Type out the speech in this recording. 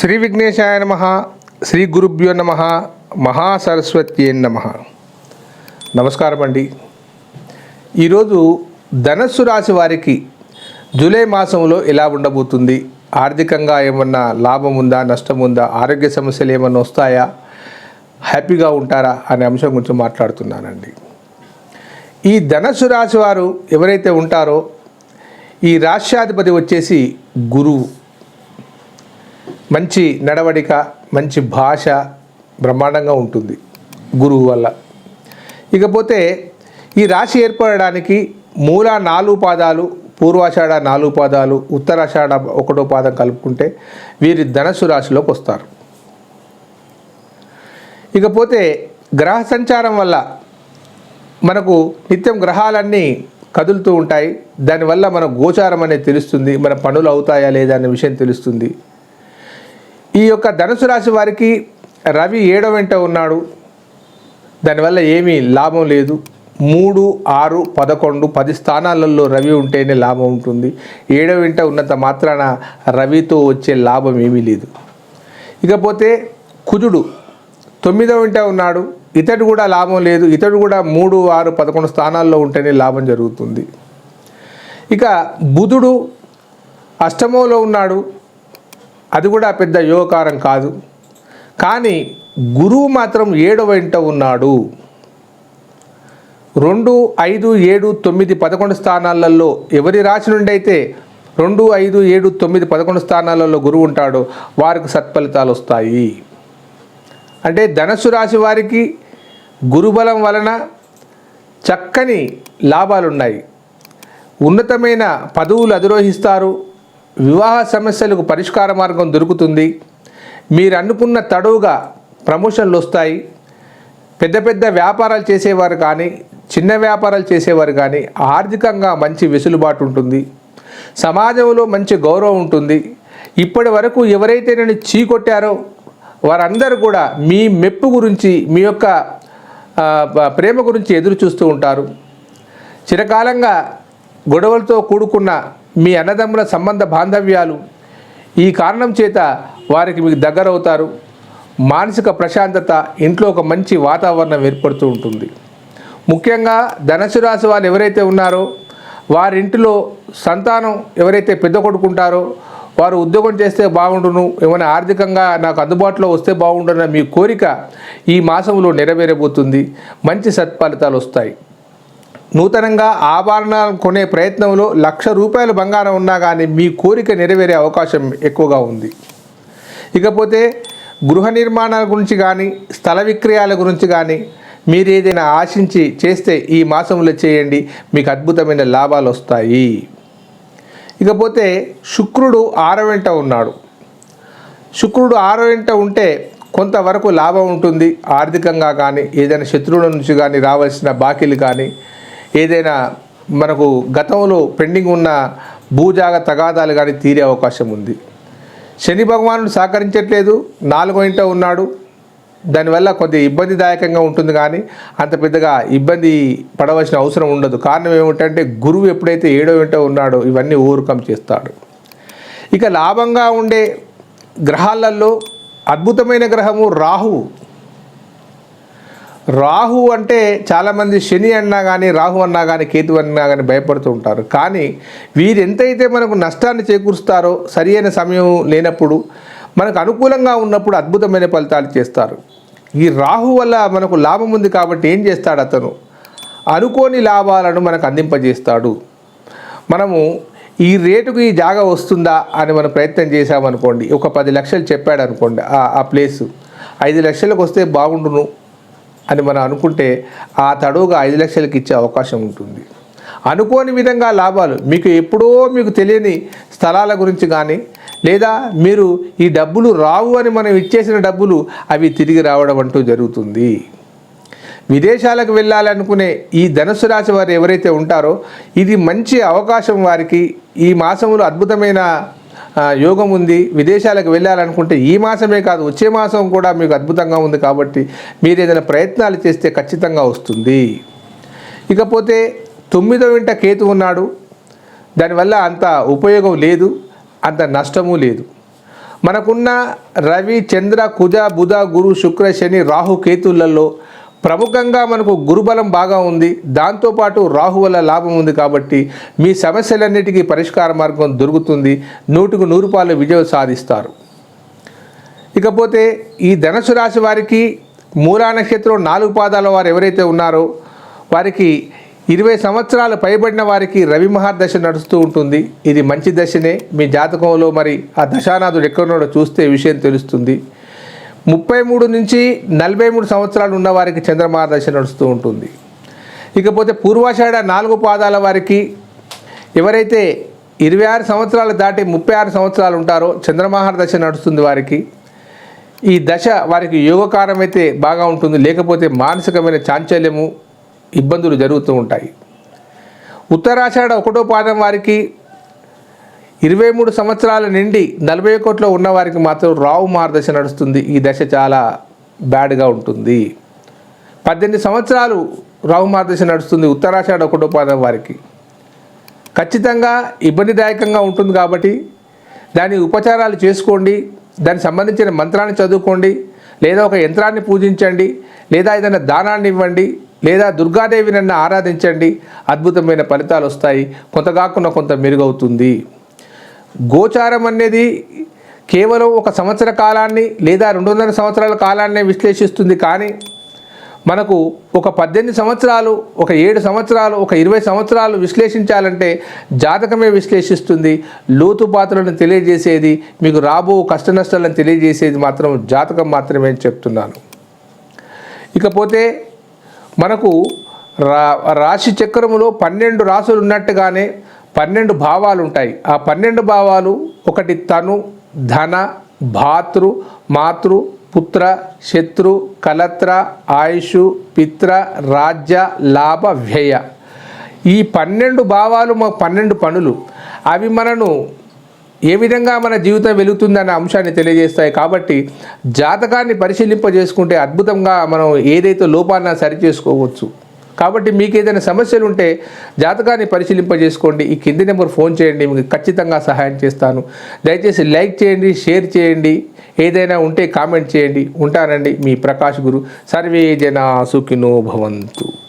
శ్రీ విఘ్నేశాయ నమ శ్రీ గురుభ్యో నమ మహాసరస్వతి నమ. నమస్కారం అండి. ఈరోజు ధనస్సు రాశి వారికి జూలై మాసంలో ఎలా ఉండబోతుంది? ఆర్థికంగా ఏమన్నా లాభం ఉందా నష్టం ఉందా ఆరోగ్య సమస్యలు ఏమన్నా వస్తాయా? హ్యాపీగా ఉంటారా? అనే అంశం గురించి మాట్లాడుతున్నానండి. ఈ ధనస్సు రాశి వారు ఎవరైతే ఉంటారో ఈ రాష్ట్రాధిపతి వచ్చేసి గురువు. మంచి నడవడిక మంచి భాష బ్రహ్మాండంగా ఉంటుంది గురువు వల్ల. ఇకపోతే ఈ రాశి ఏర్పడడానికి మూల నాలుగు పాదాలు పూర్వాషాఢ నాలుగు పాదాలు ఉత్తరాషాఢ ఒకటో పాదం కలుపుకుంటే వీరి ధనస్సు రాశిలోకి వస్తారు. ఇకపోతే గ్రహ సంచారం వల్ల మనకు నిత్యం గ్రహాలన్నీ కదులుతూ ఉంటాయి. దానివల్ల మన గోచారం అనేది తెలుస్తుంది మన పనులు అవుతాయా లేదా అనే విషయం తెలుస్తుంది. ఈ యొక్క ధనుసు రాశి వారికి రవి ఏడో వెంట ఉన్నాడు. దానివల్ల ఏమీ లాభం లేదు. మూడు ఆరు పదకొండు పది స్థానాలలో రవి ఉంటేనే లాభం ఉంటుంది. ఏడో వెంట ఉన్నంత మాత్రాన రవితో వచ్చే లాభం ఏమీ లేదు. ఇకపోతే కుజుడు తొమ్మిదో వెంట ఉన్నాడు. ఇతడు కూడా లాభం లేదు. ఇతడు కూడా మూడు ఆరు పదకొండు స్థానాల్లో ఉంటేనే లాభం జరుగుతుంది. ఇక బుధుడు అష్టమంలో ఉన్నాడు. అది కూడా పెద్ద యోగకారం కాదు. కానీ గురువు మాత్రం ఏడవ ఇంట ఉన్నాడు. రెండు ఐదు ఏడు తొమ్మిది పదకొండు స్థానాలలో ఎవరి రాశి నుండి అయితే రెండు ఐదు ఏడు తొమ్మిది పదకొండు స్థానాలలో గురువు ఉంటాడో వారికి సత్ఫలితాలు వస్తాయి. అంటే ధనస్సు రాశి వారికి గురుబలం వలన చక్కని లాభాలున్నాయి. ఉన్నతమైన పదవులు అధిరోహిస్తారు. వివాహ సమస్యలకు పరిష్కార మార్గం దొరుకుతుంది. మీరు అనుకున్న తడువుగా ప్రమోషన్లు వస్తాయి. పెద్ద పెద్ద వ్యాపారాలు చేసేవారు కానీ చిన్న వ్యాపారాలు చేసేవారు కానీ ఆర్థికంగా మంచి వెసులుబాటు ఉంటుంది. సమాజంలో మంచి గౌరవం ఉంటుంది. ఇప్పటి వరకు ఎవరైతే నేను చీకొట్టారో వారందరూ కూడా మీ మెప్పు గురించి మీ యొక్క ప్రేమ గురించి ఎదురు చూస్తూ ఉంటారు. చిరకాలంగా గొడవలతో కూడుకున్న మీ అన్నదమ్ముల సంబంధ బాంధవ్యాలు ఈ కారణం చేత వారికి మీకు దగ్గరవుతారు. మానసిక ప్రశాంతత ఇంట్లో ఒక మంచి వాతావరణం ఏర్పడుతూ ఉంటుంది. ముఖ్యంగా ధనుసు రాశి వాళ్ళు ఎవరైతే ఉన్నారో వారి ఇంటిలో సంతానం ఎవరైతే పెద్ద కొడుకుంటారో వారు ఉద్యోగం చేస్తే బాగుండును ఏమైనా ఆర్థికంగా నాకు అందుబాటులో వస్తే బాగుండున మీ కోరిక ఈ మాసంలో నెరవేరబోతుంది. మంచి సత్ఫలితాలు వస్తాయి. నూతనంగా ఆభరణాలు కొనే ప్రయత్నంలో లక్ష రూపాయలు బంగారం ఉన్నా కానీ మీ కోరిక నెరవేరే అవకాశం ఎక్కువగా ఉంది. ఇకపోతే గృహ నిర్మాణాల గురించి కానీ స్థల విక్రయాల గురించి కానీ మీరు ఏదైనా ఆశించి చేస్తే ఈ మాసంలో చేయండి. మీకు అద్భుతమైన లాభాలు వస్తాయి. ఇకపోతే శుక్రుడు ఆరో వెంట ఉన్నాడు. శుక్రుడు ఆరో వెంట ఉంటే కొంతవరకు లాభం ఉంటుంది. ఆర్థికంగా కానీ ఏదైనా శత్రువుల నుంచి కానీ రావాల్సిన బాకీలు కానీ ఏదైనా మనకు గతంలో పెండింగ్ ఉన్న భూజాగ తగాదాలు కానీ తీరే అవకాశం ఉంది. శని భగవానుడు సహకరించట్లేదు నాలుగో ఇంట ఉన్నాడు. దానివల్ల కొద్దిగా ఇబ్బందిదాయకంగా ఉంటుంది కానీ అంత పెద్దగా ఇబ్బంది పడవలసిన అవసరం ఉండదు. కారణం ఏమిటంటే గురువు ఎప్పుడైతే ఏడో ఇంట ఉన్నాడో ఇవన్నీ ఓవర్కమ్ చేస్తాడు. ఇక లాభంగా ఉండే గ్రహాలలో అద్భుతమైన గ్రహము రాహువు. రాహు అంటే చాలామంది శని అన్నా కానీ రాహు అన్నా కానీ కేతు అన్నా కానీ భయపడుతూ ఉంటారు. కానీ వీరు ఎంతైతే మనకు నష్టాన్ని చేకూరుస్తారో సరియైన సమయం లేనప్పుడు మనకు అనుకూలంగా ఉన్నప్పుడు అద్భుతమైన ఫలితాలు చేస్తారు. ఈ రాహు వల్ల మనకు లాభం ఉంది కాబట్టి ఏం చేస్తాడు అతను? అనుకోని లాభాలను మనకు అందింపజేస్తాడు. మనము ఈ రేటుకు ఈ జాగా వస్తుందా అని మనం ప్రయత్నం చేసామనుకోండి ఒక పది లక్షలు చెప్పాడు అనుకోండి ఆ ప్లేసు. ఐదు లక్షలకు వస్తే బాగుండును. అని మనం అనుకుంటే ఆ తడువుగా ఐదు లక్షలకి ఇచ్చే అవకాశం ఉంటుంది. అనుకోని విధంగా లాభాలు మీకు ఎప్పుడో మీకు తెలియని స్థలాల గురించి కానీ లేదా మీరు ఈ డబ్బులు రావు అని మనం ఇచ్చేసిన డబ్బులు అవి తిరిగి రావడం అంటూ జరుగుతుంది. విదేశాలకు వెళ్ళాలనుకునే ఈ ధనుసు రాశి వారు ఎవరైతే ఉంటారో ఇది మంచి అవకాశం వారికి. ఈ మాసంలో అద్భుతమైన యోగం ఉంది విదేశాలకు వెళ్ళాలనుకుంటే ఈ మాసమే కాదు వచ్చే మాసం కూడా మీకు అద్భుతంగా ఉంది కాబట్టి మీరు ఏదైనా ప్రయత్నాలు చేస్తే ఖచ్చితంగా వస్తుంది. ఇకపోతే తొమ్మిదో వెంట కేతు ఉన్నాడు. దానివల్ల అంత ఉపయోగం లేదు అంత నష్టము లేదు. మనకున్న రవి చంద్ర కుజ బుధ గురు శుక్ర శని రాహు కేతులలో ప్రముఖంగా మనకు గురుబలం బాగా ఉంది. దాంతోపాటు రాహు వల్ల లాభం ఉంది కాబట్టి మీ సమస్యలన్నిటికీ పరిష్కార మార్గం దొరుకుతుంది. నూటికి నూరు పాలు విజయం సాధిస్తారు. ఇకపోతే ఈ ధనసు రాశి వారికి మూలా నక్షత్రం నాలుగు పాదాల వారు ఎవరైతే ఉన్నారో వారికి ఇరవై సంవత్సరాలు పైబడిన వారికి రవి మహాదశ నడుస్తూ ఉంటుంది. ఇది మంచి దశనే. మీ జాతకంలో మరి ఆ దశానాథుడు ఎక్కడున్నాడో చూస్తే విషయం తెలుస్తుంది. ముప్పై మూడు నుంచి నలభై మూడు సంవత్సరాలు ఉన్న వారికి చంద్రమహాదశ నడుస్తూ ఉంటుంది. ఇకపోతే పూర్వాషాఢ నాలుగు పాదాల వారికి ఎవరైతే ఇరవై ఆరు సంవత్సరాలు దాటి ముప్పై ఆరు సంవత్సరాలు ఉంటారో చంద్రమహార దశ నడుస్తుంది వారికి. ఈ దశ వారికి యోగకారం అయితే బాగా ఉంటుంది. లేకపోతే మానసికమైన చాంచల్యము ఇబ్బందులు జరుగుతూ ఉంటాయి. ఉత్తరాషాఢ ఒకటో పాదం వారికి ఇరవై మూడు సంవత్సరాల నుండి నలభై కోట్లో ఉన్నవారికి మాత్రం రావు మార్గదశ నడుస్తుంది. ఈ దశ చాలా బ్యాడ్గా ఉంటుంది. పద్దెనిమిది సంవత్సరాలు రావు మార్గదశ నడుస్తుంది ఉత్తరాషాఢ ఒకటో పాదం వారికి. ఖచ్చితంగా ఇబ్బందిదాయకంగా ఉంటుంది కాబట్టి దాని ఉపచారాలు చేసుకోండి. దానికి సంబంధించిన మంత్రాన్ని చదువుకోండి. లేదా ఒక యంత్రాన్ని పూజించండి. లేదా ఏదైనా దానాన్ని ఇవ్వండి. లేదా దుర్గాదేవి నన్ను ఆరాధించండి. అద్భుతమైన ఫలితాలు వస్తాయి. కొంత కాకుండా కొంత మెరుగవుతుంది. గోచారం అనేది కేవలం ఒక సంవత్సర కాలాన్ని లేదా రెండున్నర సంవత్సరాల కాలాన్నే విశ్లేషిస్తుంది కానీ మనకు ఒక పద్దెనిమిది సంవత్సరాలు ఒక ఏడు సంవత్సరాలు ఒక ఇరవై సంవత్సరాలు విశ్లేషించాలంటే జాతకమే విశ్లేషిస్తుంది. లోతుపాత్రలను తెలియజేసేది మీకు రాబో కష్ట నష్టాలను తెలియజేసేది మాత్రం జాతకం మాత్రమే చెప్తున్నాను. ఇకపోతే మనకు రా రాశి చక్రములో పన్నెండు రాసులు ఉన్నట్టుగానే పన్నెండు భావాలు ఉంటాయి. ఆ పన్నెండు భావాలు ఒకటి తను ధన భాతృ మాతృ పుత్ర శత్రు కలత్ర ఆయుషు పిత్ర రాజ్య లాభ వ్యయ. ఈ పన్నెండు భావాలు మా పన్నెండు పనులు. అవి మనను ఏ విధంగా మన జీవితం వెలుగుతుందనే అంశాన్ని తెలియజేస్తాయి. కాబట్టి జాతకాన్ని పరిశీలింపజేసుకుంటే అద్భుతంగా మనం ఏదైతే లోపాన్న సరి చేసుకోవచ్చు. కాబట్టి మీకు ఏదైనా సమస్యలు ఉంటే జాతకాన్ని పరిశీలింపజేసుకోండి. ఈ కింది నెంబర్ ఫోన్ చేయండి. మీకు ఖచ్చితంగా సహాయం చేస్తాను. దయచేసి లైక్ చేయండి షేర్ చేయండి. ఏదైనా ఉంటే కామెంట్ చేయండి. ఉంటానండి మీ ప్రకాష్ గురు. సర్వే జనా సుఖినో భవంతు.